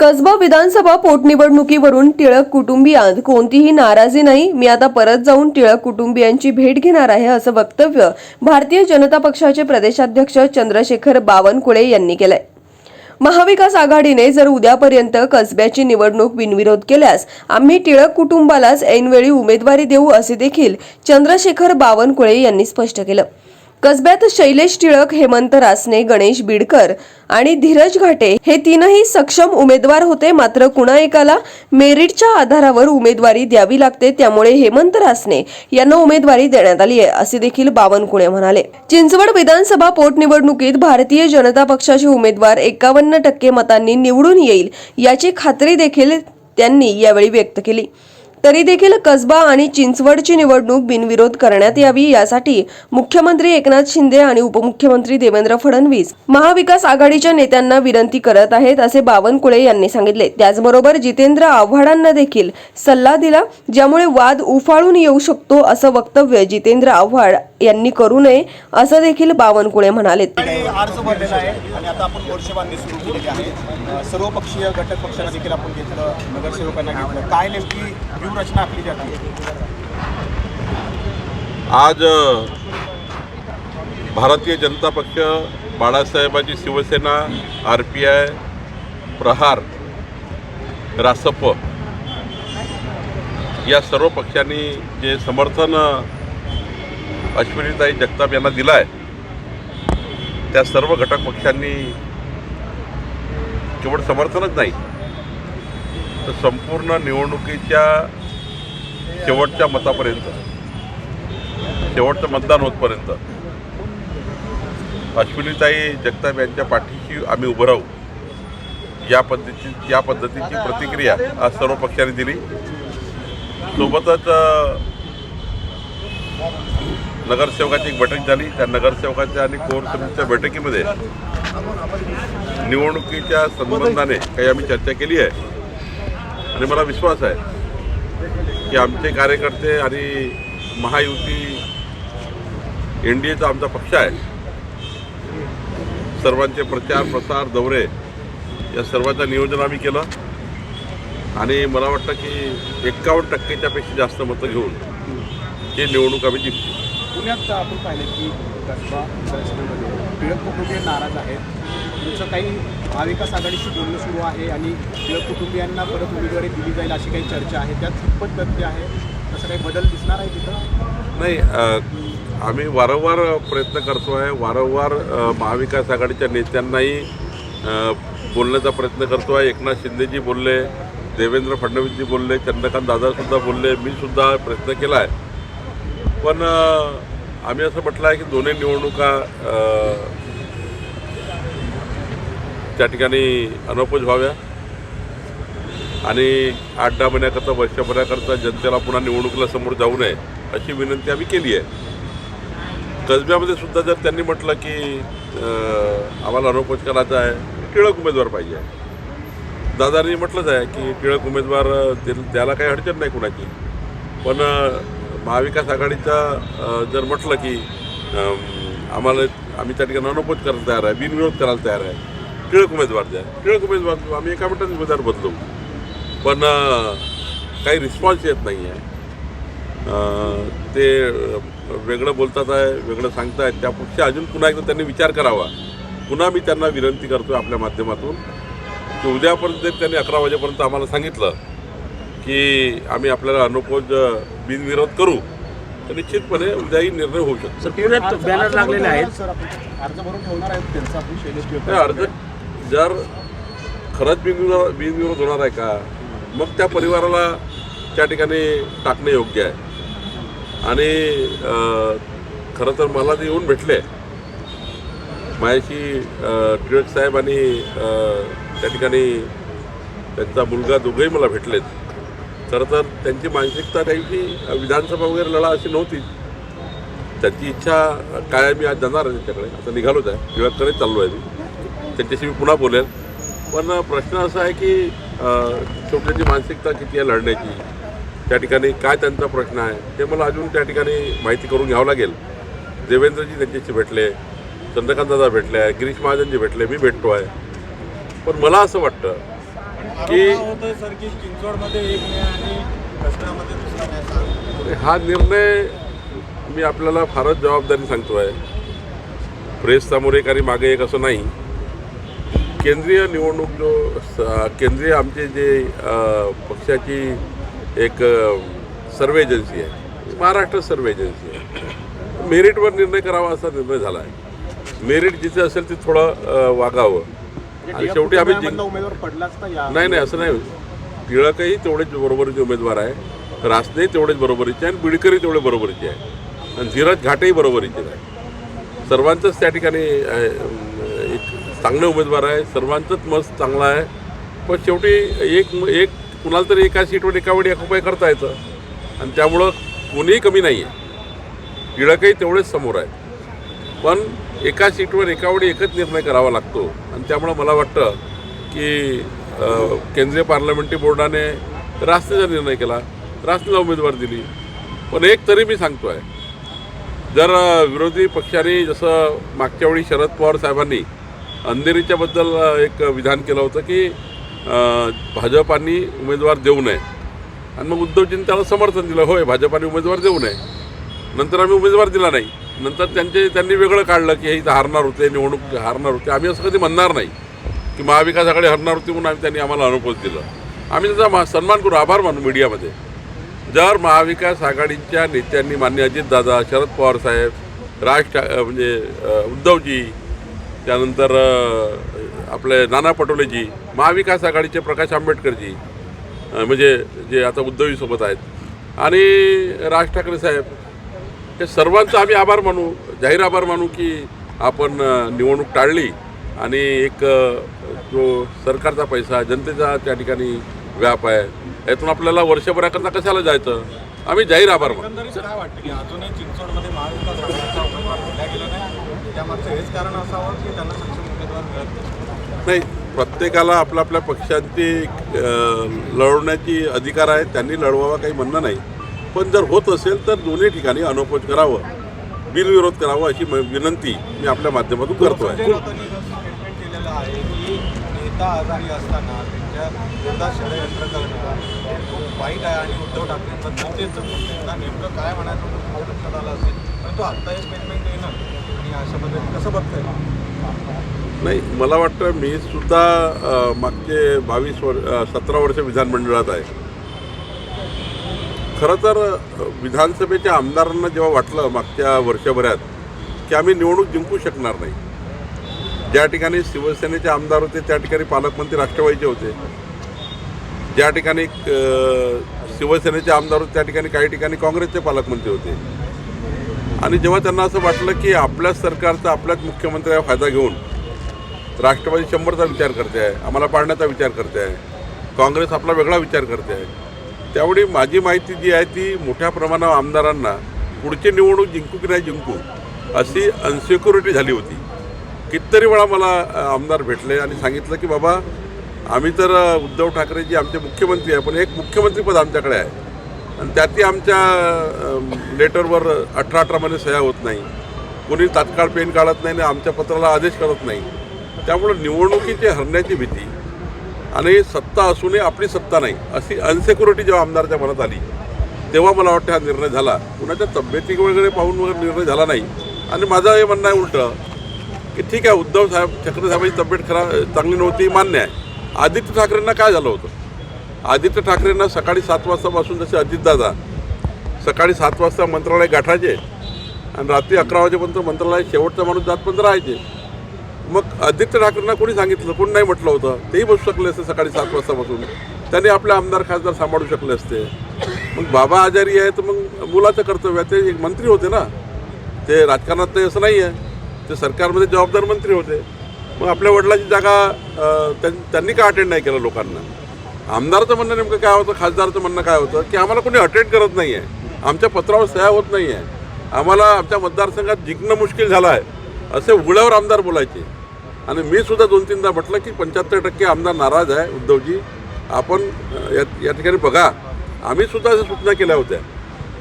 कसबा विधानसभा पोटनिवडणुकीवरून टिळक कुटुंबियांत कोणतीही नाराजी नाही. मी आता परत जाऊन टिळक कुटुंबियांची भेट घेणार आहे असं वक्तव्य भारतीय जनता पक्षाचे प्रदेशाध्यक्ष चंद्रशेखर बावनकुळे यांनी केलंय. महाविकास आघाडीने जर उद्यापर्यंत कसब्याची निवडणूक बिनविरोध केल्यास आम्ही टिळक कुटुंबालाच ऐनवेळी उमेदवारी देऊ असे देखील चंद्रशेखर बावनकुळे यांनी स्पष्ट केलं. कसब्यात शैलेश टिळक हेमंत रासने गणेश बिडकर आणि धीरज घाटे हे तीनही सक्षम उमेदवार होते. मात्र कुणा एकाला मेरिटच्या आधारावर उमेदवारी द्यावी लागते त्यामुळे हेमंत रासने यांना उमेदवारी देण्यात आली आहे असे देखील बावनकुळे म्हणाले. चिंचवड विधानसभा पोटनिवडणुकीत भारतीय जनता पक्षाचे उमेदवार एकावन्न टक्के मतांनी निवडून येईल याची खात्री देखील त्यांनी यावेळी व्यक्त केली. तरी देखील कसबा आणि चिंचवडची निवडणूक बिनविरोध करण्यात यावी यासाठी मुख्यमंत्री एकनाथ शिंदे आणि उपमुख्यमंत्री देवेंद्र फडणवीस महाविकास आघाडीच्या नेत्यांना विनंती करत आहेत असे बावनकुळे यांनी सांगितले. त्याचबरोबर जितेंद्र आव्हाडांना देखील सल्ला दिला ज्यामुळे वाद उफाळून येऊ शकतो असं वक्तव्य जितेंद्र आव्हाड यांनी करू नये असं देखील बावनकुळे म्हणाले सर्वपक्षीय घटक पक्षांना देखील आपण घेतलं नगरसेवकांना घेतलं. काय नेमकी व्यूहरचना आखली जाते आज भारतीय जनता पक्ष बाळासाहेबांची Shiv Sena R P I Prahar Rasap या सर्व पक्षांनी जे समर्थन अश्विनीताई जगताप यांना दिलं आहे त्या सर्व घटक पक्षांनी केवळ समर्थनच नाही तर संपूर्ण निवडणुकीच्या शेवटच्या मतापर्यंत. शेवटचं मतदान होतपर्यंत. अश्विनीताई जगताप यांच्या पाठीशी आम्ही उभं राहू. या पद्धती या पद्धतीची प्रतिक्रिया आज सर्व पक्षांनी दिली. सोबतच नगरसेवकाची एक बैठक झाली. त्या नगरसेवकाच्या आणि कोर समितीच्या बैठकीमध्ये निवडणुकीच्या संबंधाने काही आम्ही चर्चा केली आहे. आणि मला विश्वास आहे की आमचे कार्यकर्ते आणि महायुती एन डी एचा आमचा पक्ष आहे. सर्वांचे प्रचार प्रसार दौरे या सर्वांचं नियोजन आम्ही केलं. आणि मला वाटतं की एक्कावन्न टक्केच्यापेक्षा जास्त मतं घेऊन ही निवडणूक आम्ही जिंकली. पुण्यात आपण पाहिलं की कसबा विधानसभेमध्ये टिळक कुटुंबीय नाराज आहेत. तुमचं काही महाविकास आघाडीशी बोलणं सुरू आहे आणि टिळक कुटुंबियांना परत उमेदवारी दिली जाईल अशी काही चर्चा आहे. त्यात कितपत तथ्य आहे? तसं काही बदल दिसणार आहे तिथं? नाही आम्ही वारंवार प्रयत्न करतो आहे. वारंवार महाविकास आघाडीच्या नेत्यांनाही बोलण्याचा प्रयत्न करतो आहे. एकनाथ शिंदेजी बोलले देवेंद्र फडणवीसजी बोलले चंद्रकांत दादासुद्धा बोलले. मी सुद्धा प्रयत्न केला आहे. पण आम्ही असं म्हटलं आहे की दोन्ही निवडणुका त्या ठिकाणी अनौपज व्हाव्या. आणि आठ दहा महिन्याकरता वर्षभराकरता जनतेला पुन्हा निवडणुकीला समोर जाऊ नये अशी विनंती आम्ही केली आहे. कसब्यामध्ये सुद्धा जर त्यांनी म्हटलं की आम्हाला अनौपच करायचा आहे टिळक उमेदवार पाहिजे. दादांनी म्हटलंच आहे की टिळक उमेदवार अं, द्यायला त्याला काही अडचण नाही कुणाची. पण महाविकास आघाडीचा जर म्हटलं की आम्हाला आम्ही त्या ठिकाणी अनौपच करायला तयार आहे बिनविरोध करायला तयार आहे. टिळक उमेदवार द्या. टिळक उमेदवार आम्ही एका मिनिटात उमेदवार बदलू पण काही रिस्पॉन्स येत नाही आहे ते वेगळं बोलतात आहे वेगळं सांगतायत त्यापेक्षा अजून पुन्हा एकदा त्यांनी विचार करावा. पुन्हा मी त्यांना विनंती करतो आपल्या माध्यमातून की उद्यापर्यंत त्यांनी अकरा वाजेपर्यंत आम्हाला सांगितलं की आम्ही आपल्याला अनुपोज बिनविरोध करू तर निश्चितपणे उद्याही निर्णय होऊ शकतो. सर पुण्यात बॅनर लागलेले आहेत. अर्ज भरून ठेवणार आहेत त्यांचा आपण शैलेश टिळक नाही अर्ज जर खरंच बिनविरोध बिनविरोध होणार आहे का मग त्या परिवाराला त्या ठिकाणी टाकणे योग्य आहे. आणि खरं तर मला ते येऊन भेटले माझ्याशी टिळक साहेब आणि त्या ठिकाणी त्यांचा मुलगा दोघंही मला भेटलेत. खरं तर त्यांची मानसिकता त्यांची विधानसभा वगैरे लढा अशी नव्हती. त्यांची इच्छा काय मी आज जाणार आहे त्यांच्याकडे. आता निघालोच आहे. टिळककडे चाललो आहे मी. त्यांच्याशी मी पुन्हा बोलेल. पण प्रश्न असा आहे की अं, मानसिकता किती आहे लढण्याची? त्या ठिकाणी काय त्यांचा प्रश्न आहे? ते मला अजून त्या ठिकाणी माहिती करून घ्यावं लागेल. देवेंद्रजी त्यांच्याशी भेटले चंद्रकांत दादा भेटले गिरीश महाजनजी भेटले मी भेटतो आहे पण मला असं वाटतं की हा निर्णय मी आपल्याला फारच जबाबदारी सांगतो आहे प्रेस समोर एक आणि मागे एक असं नाही. केंद्रीय निवडणूक जो केंद्रीय आमचे जे पक्षाची एक सर्वे एजन्सी आहे. महाराष्ट्र सर्वे एजन्सी आहे. मेरिटवर निर्णय करावा असा निर्णय झाला आहे मेरिट जिथे असेल तिथे थोडं वागावं. आणि टिळक शेवटी आम्ही उमेदवार पडलाच नाही नाही असं नाही. टिळकही तेवढेच बरोबरीचे उमेदवार आहे. रासनेही तेवढेच बरोबरीचे आणि बिडकरही तेवढे बरोबरीचे आहे. आणि धीरज घाटेही बरोबरीचे आहे. सर्वांचंच त्या ठिकाणी एक चांगले उमेदवार आहे. सर्वांचंच मत चांगलं आहे. पण शेवटी एक एक कुणाला तरी एका सीटवर एका वेळी ऑक्युपाय करता येतं. आणि त्यामुळं कोणीही कमी नाही आहे टिळकही तेवढेच समोर आहे पण एका सीटवर एकावेळी एकच निर्णय करावा लागतो. आणि त्यामुळं मला वाटतं की केंद्रीय पार्लमेंटरी बोर्डाने रास्तेचा निर्णय केला रास्तेला उमेदवार दिली पण एक तरी मी सांगतो आहे जर विरोधी पक्षाने जसं मागच्या वेळी शरद पवार साहेबांनी अंधेरीच्याबद्दल एक विधान केलं होतं की अ, भाजपानी उमेदवार देऊ नये. आणि मग उद्धवजींनी त्याला समर्थन दिलं होय भाजपाने उमेदवार देऊ नये. नंतर आम्ही उमेदवार दिला नाही. नंतर त्यांचे त्यांनी वेगळं काढलं की हे इथं हारणार होते निवडणूक हारणार होते. आम्ही असं कधी म्हणणार नाही की महाविकास आघाडी हरणार होती म्हणून आम्ही त्यांनी आम्हाला अनुपोज दिलं. आम्ही त्यांचा मा- सन्मान करू आभार मानू मीडियामध्ये. जर महाविकास आघाडीच्या नेत्यांनी मान्य अजितदादा शरद पवार साहेब राज ठा म्हणजे उद्धवजी त्यानंतर आपले नाना पटोलेजी महाविकास आघाडीचे प्रकाश आंबेडकरजी म्हणजे जे आता उद्धवीसोबत आहेत आणि राज ठाकरे साहेब हे सर्वांचा आम्ही आभार मानू जाहीर आभार मानू की आपण निवडणूक टाळली आणि एक जो सरकारचा पैसा जनतेचा त्या ठिकाणी व्याप आहे यातून आपल्याला वर्षभराकरता कशाला जायचं? आम्ही जाहीर आभार मानू. एकंदरीत काय वाटतं की अजूनही चिंचवडमध्ये महाविकास आघाडीचा उमेदवार दिला गेला नाही? प्रत्येकाला आपल्या आपल्या पक्षांची लढवण्याची अधिकार आहे त्यांनी लढवावा काही म्हणणं नाही. पण जर होत असेल तर दोन्ही ठिकाणी अनोपोज करावं. बिनविरोध करावं अशी विनंती मी आपल्या माध्यमातून करतो आहे नेता आजारी असताना त्यांच्या विरोधात षडयंत्र करणं हे खूप वाईट आहे आणि उद्धव ठाकरेंबद्दल तेच त्यांना नेमकं काय म्हणायचं म्हणून तुमच्या लक्षात आलं असेल? परंतु आत्ता हे स्टेटमेंट देणं आणि अशा पद्धतीने कसं बघताय? नाही मला वाटतं मी सुद्धा मागचे बावीस वर्ष सतरा वर्ष विधानमंडळात आहे. खरं तर विधानसभेच्या आमदारांना जेव्हा वाटलं मागच्या वर्षभरात की आम्ही निवडणूक जिंकू शकणार नाही. ज्या ठिकाणी शिवसेनेचे आमदार होते त्या ठिकाणी पालकमंत्री राष्ट्रवादीचे होते. ज्या ठिकाणी शिवसेनेचे आमदार होते त्या ठिकाणी काही ठिकाणी काँग्रेसचे पालकमंत्री होते. आणि जेव्हा त्यांना असं वाटलं की आपल्याच सरकारचा आपल्याच मुख्यमंत्र्या फायदा घेऊन राष्ट्रवादी शंभरचा विचार करते आहे आम्हाला पाडण्याचा विचार करते आहे काँग्रेस आपला वेगळा विचार करते आहे त्यामुळे माझी माहिती जी आहे ती मोठ्या प्रमाणावर आमदारांना पुढची निवडणूक जिंकू की नाही जिंकू अशी अनसिक्युरिटी झाली होती. कितीतरी वेळा मला आमदार भेटले आणि सांगितलं की बाबा आम्ही तर उद्धव ठाकरे जी आमचे मुख्यमंत्री आहे पण एक मुख्यमंत्रीपद आमच्याकडे आहे. आणि त्यातही आमच्या लेटरवर अठरा अठरामध्ये सह्या होत नाही. कोणी तात्काळ पेन काढत नाही आणि आमच्या पत्राला आदेश करत नाही. त्यामुळं निवडणुकीची हरण्याची भीती आणि सत्ता असूनही आपली सत्ता नाही अशी अनसेक्युरिटी जेव्हा आमदारच्या मनात आली तेव्हा मला वाटतं हा निर्णय झाला. कुणाच्या तब्येती वगैरे पाहून वगैरे निर्णय झाला नाही. आणि माझं हे म्हणणं आहे उलटं की ठीक आहे उद्धव साहेब ठाकरे साहेबांची तब्येत खराब चांगली नव्हती मान्य आहे. आदित्य ठाकरेंना काय झालं होतं? आदित्य ठाकरेंना सकाळी सात वाजतापासून जसे अजितदादा सकाळी सात वाजता मंत्रालय गाठायचे आणि रात्री अकरा वाजेपर्यंत मंत्रालय शेवटचा माणूस जातपर्यंत राहायचे. मग आदित्य ठाकरेंना कोणी सांगितलं? कोणी नाही म्हटलं होतं? तेही बसू शकले असते सकाळी सात वाजतापासून. त्यांनी आपले आमदार खासदार सांभाळू शकले असते. मग बाबा आजारी आहे तर मग मुलाचं कर्तव्य आहे. ते एक मंत्री होते ना. ते राजकारणात ते असं नाही आहे ते सरकारमध्ये जबाबदार मंत्री होते. मग आपल्या वडिलांची जागा त्यां- त्यांनी का अटेंड नाही केलं लोकांना? आमदारचं म्हणणं नेमकं काय होतं? खासदारचं म्हणणं काय होतं? की आम्हाला कोणी अटेंड करत नाही आहे आमच्या पत्रावर सह्या होत नाही आहे आम्हाला आमच्या मतदारसंघात जिंकणं मुश्किल झालं आहे. असे उघड्यावर आमदार बोलायचे. आणि मी सुद्धा दोन तीनदा म्हटलं की पंच्याहत्तर टक्के आमदार नाराज आहे उद्धवजी. आपण या या ठिकाणी बघा आम्ही सुद्धा अशा सूचना केल्या होत्या.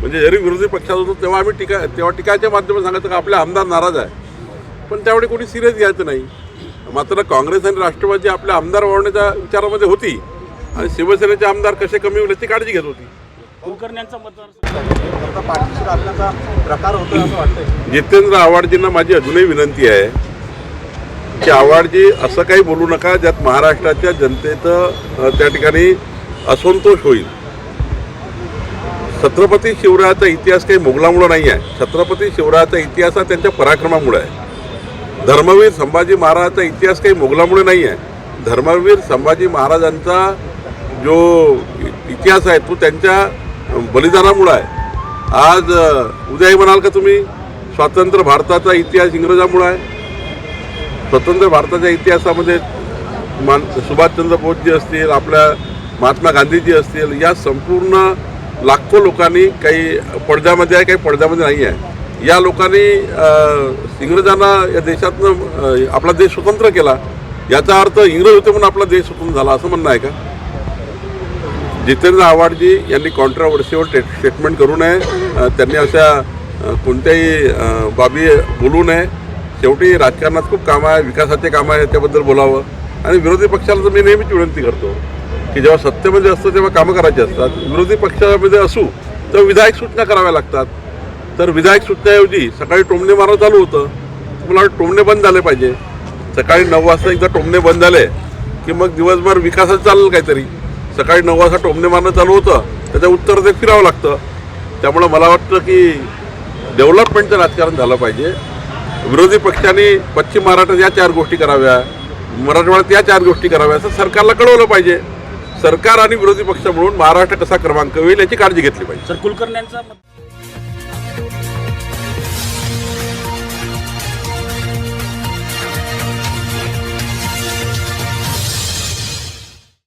म्हणजे जरी विरोधी पक्षात होतो तेव्हा आम्ही टीका तेव्हा टीकाच्या माध्यमात सांगायचं का आपले आमदार नाराज आहे. पण त्यावेळी कोणी सिरियस घ्यायचं नाही. मात्र काँग्रेस आणि राष्ट्रवादी आपल्या आमदार वाढवण्याच्या विचारामध्ये होती. आणि शिवसेनेचे आमदार कसे कमी होईल याची काळजी घेत होती. मतदार प्रकार होतो असं जितेंद्र आव्हाडजींना माझी अजूनही विनंती आहे की आव्हाडजी असं काही बोलू नका ज्यात महाराष्ट्राच्या जनतेचं त्या ठिकाणी असंतोष होईल. छत्रपती शिवरायाचा इतिहास काही मुघलामुळं नाही आहे. छत्रपती शिवरायाचा इतिहास हा त्यांच्या पराक्रमामुळे आहे. धर्मवीर संभाजी महाराजाचा इतिहास काही मुघलामुळे नाही आहे. धर्मवीर संभाजी महाराजांचा जो इतिहास आहे तो त्यांच्या बलिदानामुळं आहे. आज उद्याही म्हणाल का तुम्ही स्वातंत्र्य भारताचा इतिहास इंग्रजामुळं आहे. स्वतंत्र भारताच्या इतिहासामध्ये मान सुभाषचंद्र बोसजी असतील आपल्या महात्मा गांधीजी असतील या संपूर्ण लाखो लोकांनी काही पडद्यामध्ये आहे काही पडद्यामध्ये नाही आहे. या लोकांनी इंग्रजांना या देशातनं आपला देश स्वतंत्र केला. याचा अर्थ इंग्रज होते म्हणून आपला देश स्वतंत्र झाला असं म्हणणं आहे का? जितेंद्र आव्हाडजी यांनी कॉन्ट्रावर्सीवर टे स्टेटमेंट करू नये. त्यांनी अशा कोणत्याही बाबी बोलू नये. शेवटी राजकारणात खूप कामं आहे विकासाचे कामं आहे त्याबद्दल बोलावं. आणि विरोधी पक्षाला तर मी नेहमीच विनंती करतो की जेव्हा सत्तेमध्ये असतं तेव्हा कामं करायची असतात. विरोधी पक्षामध्ये असू तर विधायक सूचना कराव्या लागतात. तर विधायक सूचनाऐवजी सकाळी टोमणे मारणं चालू होतं. मला वाटतं टोमणे बंद झाले पाहिजे. सकाळी नऊ वाजता एकदा टोमणे बंद झाले की मग दिवसभर विकासात चालेल काहीतरी. सकाळी नऊ वाजता टोमणे मारणं चालू होतं. त्याचं उत्तर ते फिरावं लागतं. त्यामुळं मला वाटतं की डेव्हलपमेंटचं राजकारण झालं पाहिजे. विरोधी पक्षांनी पश्चिम महाराष्ट्रात या चार गोष्टी कराव्या मराठवाड्यात या चार गोष्टी कराव्या असं सरकारला कळवलं पाहिजे. सरकार आणि विरोधी पक्ष म्हणून महाराष्ट्र कसा क्रमांक होईल याची काळजी घेतली पाहिजे. सर कुलकर्ण्यांचा